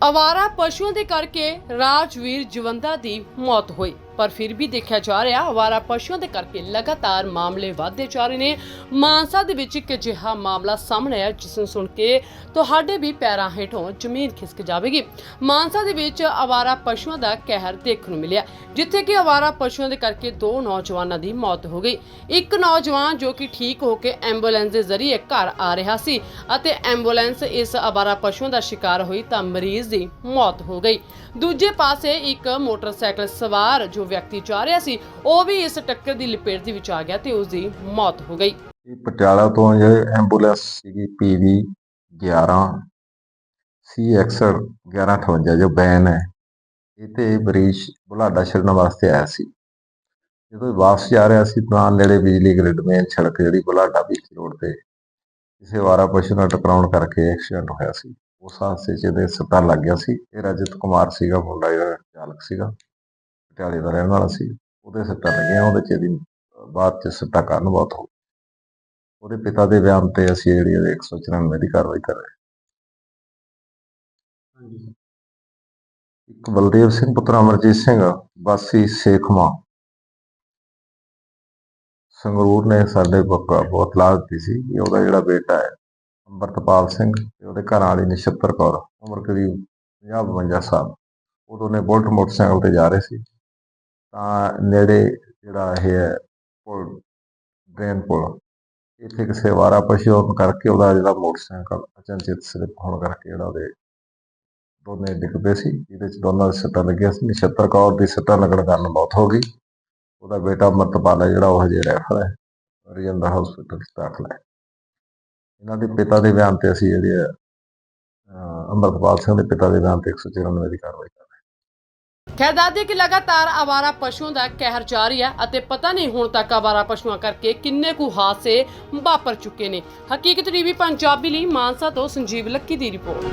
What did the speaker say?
ਅਵਾਰਾ ਪਸ਼ੂਆਂ ਦੇ ਕਰਕੇ ਰਾਜਵੀਰ ਜਵੰਦਾ ਦੀ ਮੌਤ ਹੋਈ। ਪਰ ਫਿਰ ਵੀ ਦੇਖਿਆ ਜਾ ਰਿਹਾ ਅਵਾਰਾ ਪਸ਼ੂਆਂ ਦੇ ਕਰਕੇ ਲਗਾਤਾਰ ਮਾਮਲੇ ਵਧਦੇ ਜਾ ਰਹੇ ਨੇ। ਮਾਨਸਾ ਦੇ ਵਿੱਚ ਇੱਕ ਅਜਿਹਾ ਮਾਮਲਾ ਸਾਹਮਣੇ ਆਇਆ, ਜਿਸ ਨੂੰ ਸੁਣ ਕੇ ਤੁਹਾਡੇ ਵੀ ਪੈਰਾਂ ਹੇਠੋਂ ਜ਼ਮੀਨ ਖਿਸਕ ਜਾਵੇਗੀ। ਮਾਨਸਾ ਦੇ ਵਿੱਚ ਅਵਾਰਾ ਪਸ਼ੂਆਂ ਦਾ ਕਹਿਰ ਦੇਖਣ ਨੂੰ ਮਿਲਿਆ, ਜਿੱਥੇ ਕਿ ਅਵਾਰਾ ਪਸ਼ੂਆਂ ਦੇ ਕਰਕੇ ਦੋ ਨੌਜਵਾਨਾਂ ਦੀ ਮੌਤ ਹੋ ਗਈ। ਇੱਕ ਨੌਜਵਾਨ ਜੋ ਕਿ ਠੀਕ ਹੋ ਕੇ ਐਂਬੂਲੈਂਸ ਦੇ ਜ਼ਰੀਏ ਘਰ ਆ ਰਿਹਾ ਸੀ ਅਤੇ ਐਂਬੂਲੈਂਸ ਇਸ ਅਵਾਰਾ ਪਸ਼ੂਆਂ ਦਾ ਸ਼ਿਕਾਰ ਹੋਈ ਤਾਂ ਮਰੀਜ਼ ਦੀ ਮੌਤ ਹੋ ਗਈ। ਦੂਜੇ ਪਾਸੇ ਇੱਕ ਮੋਟਰਸਾਈਕਲ ਸਵਾਰ ਜੋ ਵਿਅਕਤੀ ਜਾ ਰਿਹਾ ਸੀ, ਉਹ ਵੀ ਇਸ ਟੱਕਰ ਦੀ ਲਪੇਟ ਦੇ ਵਿੱਚ ਆ ਗਿਆ ਤੇ ਉਸ ਦੀ ਮੌਤ ਹੋ ਗਈ। ਇਹ ਪਟਿਆਲਾ ਤੋਂ ਇਹ ਐਂਬੂਲੈਂਸ ਸੀਗੀ ਪੀਵੀ 11 CX 1158 ਜੋ ਬੈਨ ਹੈ। ਇਹ ਤੇ ਮਰੀਜ਼ ਬੁਲਾਡਾ ਛੱਡਣ ਵਾਸਤੇ ਆਇਆ ਸੀ। ਜਦੋਂ ਵਾਪਸ ਜਾ ਰਿਹਾ ਸੀ ਤਾਂ ਨੇੜੇ ਬਿਜਲੀ ਗ੍ਰਿਡ ਮੇਨ ਸੜਕ ਜਿਹੜੀ ਬੁਲਾਡਾ ਬੀਚ ਰੋਡ ਤੇ ਕਿਸੇ ਵਾਰਾ ਪਸ਼ੂ ਨਾਲ ਟਕਰਾਉਣ ਕਰਕੇ ਐਕਸੀਡੈਂਟ ਹੋਇਆ ਸੀ। ਉਸ ਹਾਦਸੇ 'ਚ ਇਹਦੇ ਸੱਟਾਂ ਲੱਗ ਗਿਆ ਸੀ। ਇਹ ਰਜਤ ਕੁਮਾਰ ਸੀਗਾ, ਮੁੰਡਾ ਜਿਹੜਾ ਚਾਲਕ ਸੀਗਾ। ਪਟਿਆਲੇ ਦਾ ਰਹਿਣ ਵਾਲਾ ਸੀ ਉਹਦੇ ਸੱਟਾਂ ਲੱਗੀਆਂ ਉਹਦੇ 'ਚ ਇਹਦੀ ਬਾਅਦ 'ਚ ਸੱਟਾਂ ਕਾਰਨ ਬਹੁਤ ਹੋ ਉਹਦੇ ਪਿਤਾ ਦੇ ਬਿਆਨ ਤੇ ਅਸੀਂ ਜਿਹੜੀ ਇਹਦੇ 194 ਦੀ ਕਾਰਵਾਈ ਕਰ ਰਹੇ ਹਾਂ। ਇੱਕ ਬਲਦੇਵ ਸਿੰਘ ਪੁੱਤਰ ਅਮਰਜੀਤ ਸਿੰਘ ਵਾਸੀ ਸੇਖਮਾ ਸੰਗਰੂਰ ਨੇ ਸਾਡੇ ਪੱਕਾ ਬਹੁਤ ਲਾਜ ਦਿੱਤੀ ਸੀ ਕਿ ਉਹਦਾ ਜਿਹੜਾ ਬੇਟਾ ਹੈ ਅੰਮ੍ਰਿਤਪਾਲ ਸਿੰਘ ਤੇ ਉਹਦੇ ਘਰ ਵਾਲੀ ਨਛੱਤਰ ਕੌਰ ਉਮਰ ਕਰੀਬ 50 52 ਸਾਲ। ਉਹ ਦੋਨੇ ਬੁਲਟ ਮੋਟਰਸਾਈਕਲ ਤੇ ਜਾ ਰਹੇ ਸੀ। ਤਾਂ ਨੇੜੇ ਜਿਹੜਾ ਇਹ ਹੈ ਪੁਲ ਡਰੇਨ ਪੁਲ ਇੱਥੇ ਕਿਸੇ ਵਾਰਾ ਪਸ਼ੂ ਹੋਣ ਕਰਕੇ ਉਹਦਾ ਜਿਹੜਾ ਮੋਟਰਸਾਈਕਲ ਅਚਨਚੇਤ ਸਲਿਪ ਹੋਣ ਕਰਕੇ ਜਿਹੜਾ ਉਹਦੇ ਦੋਨੇ ਡਿੱਗ ਪਏ ਸੀ ਇਹਦੇ ਚ ਦੋਨਾਂ ਦੇ ਸੱਟਾਂ ਲੱਗੀਆਂ ਸੀ ਨਛੱਤਰ ਕੌਰ ਦੀ ਸੱਟਾਂ ਲੱਗਣ ਕਾਰਨ ਮੌਤ ਹੋ ਗਈ। ਉਹਦਾ ਬੇਟਾ ਅਮਰਤਪਾਲ ਹੈ ਜਿਹੜਾ ਉਹ ਹਜੇ ਰੈਫਰ ਹੈ ਰਜਿੰਦਰ ਹਸਪੀਟਲ ਚ ਦਾਖਲ ਹੈ। ਇਹਨਾਂ ਦੇ ਪਿਤਾ ਦੇ ਬਿਆਨ ਤੇ ਅਸੀਂ ਜਿਹੜੇ ਅਹ, ਅੰਮ੍ਰਿਤਪਾਲ ਸਿੰਘ ਦੇ ਪਿਤਾ ਦੇ ਬਿਆਨ ਤੇ 194 ਦੀ ਕਾਰਵਾਈ ਖੈਰ ਦੱਸਦੇ ਕਿ ਲਗਾਤਾਰ ਆਵਾਰਾ ਪਸ਼ੂਆਂ ਦਾ ਕਹਿਰ ਜਾਰੀ ਹੈ ਅਤੇ ਪਤਾ ਨਹੀਂ ਹੁਣ ਤੱਕ ਆਵਾਰਾ ਪਸ਼ੂਆਂ ਕਰਕੇ ਕਿੰਨੇ ਕੁ ਹਾਦਸੇ ਵਾਪਰ ਚੁੱਕੇ ਨੇ। ਹਕੀਕਤ ਟੀਵੀ ਪੰਜਾਬੀ ਲਈ ਮਾਨਸਾ ਤੋਂ ਸੰਜੀਵ ਲੱਕੀ ਦੀ ਰਿਪੋਰਟ।